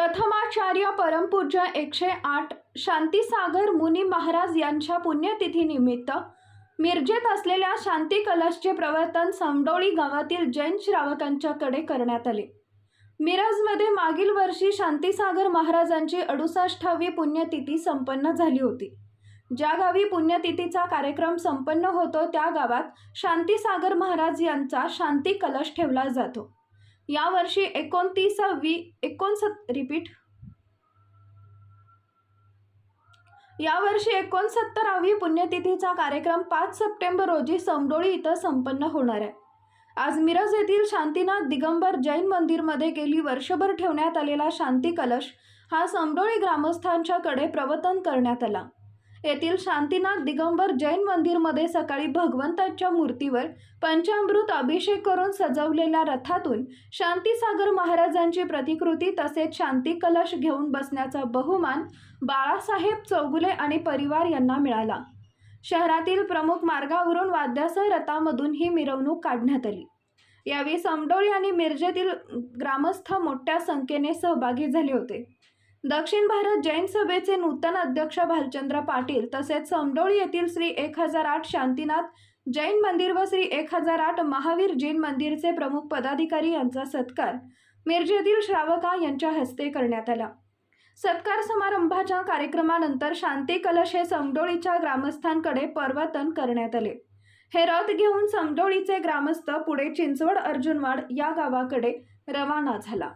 प्रथमाचार्य परमपूज्य एकशे आठ शांतीसागर मुनी महाराज यांच्या पुण्यतिथीनिमित्त मिरजेत असलेल्या शांती कलशचे प्रवर्तन समडोळी गावातील जैन श्रावकांच्याकडे करण्यात आले. मिरजमध्ये मागील वर्षी शांतीसागर महाराजांची अडुसष्टावी पुण्यतिथी संपन्न झाली होती. ज्या गावी पुण्यतिथीचा कार्यक्रम संपन्न होतो त्या गावात शांतीसागर महाराज यांचा शांती कलश ठेवला जातो. यावर्षी एकोणतीसावी एकोणसत् रिपीट यावर्षी एकोणसत्तरावी पुण्यतिथीचा कार्यक्रम पाच सप्टेंबर रोजी समडोळी इथं संपन्न होणार आहे. आज मिरज येथील शांतीनाथ दिगंबर जैन मंदिरमध्ये गेली वर्षभर ठेवण्यात आलेला शांती कलश हा समडोळी ग्रामस्थांच्याकडे प्रवर्तन करण्यात आला. येथील शांतीनाथ दिगंबर जैन मंदिरमध्ये सकाळी भगवंताच्या मूर्तीवर पंचामृत अभिषेक करून सजवलेल्या रथातून शांतीसागर महाराजांची प्रतिकृती तसेच शांती कलश घेऊन बसण्याचा बहुमान बाळासाहेब चौगुले आणि परिवार यांना मिळाला. शहरातील प्रमुख मार्गावरून वाद्यासह रथामधून ही मिरवणूक काढण्यात आली. यावेळी समडोळी आणि मिरजेतील ग्रामस्थ मोठ्या संख्येने सहभागी झाले होते. दक्षिण भारत जैन सभेचे नूतन अध्यक्ष भालचंद्र पाटील तसेच समडोळी येथील श्री एक हजार आठ शांतीनाथ जैन मंदिर व श्री एक हजार आठ महावीर जैन मंदिरचे प्रमुख पदाधिकारी यांचा सत्कार मिरजेतील श्रावका यांच्या हस्ते करण्यात आला. सत्कार समारंभाच्या कार्यक्रमानंतर शांती कलश हे समडोळीच्या ग्रामस्थांकडे पर्वतन करण्यात आले. हे रथ घेऊन समडोळीचे ग्रामस्थ पुढे चिंचवड अर्जुनवाड या गावाकडे रवाना झाला.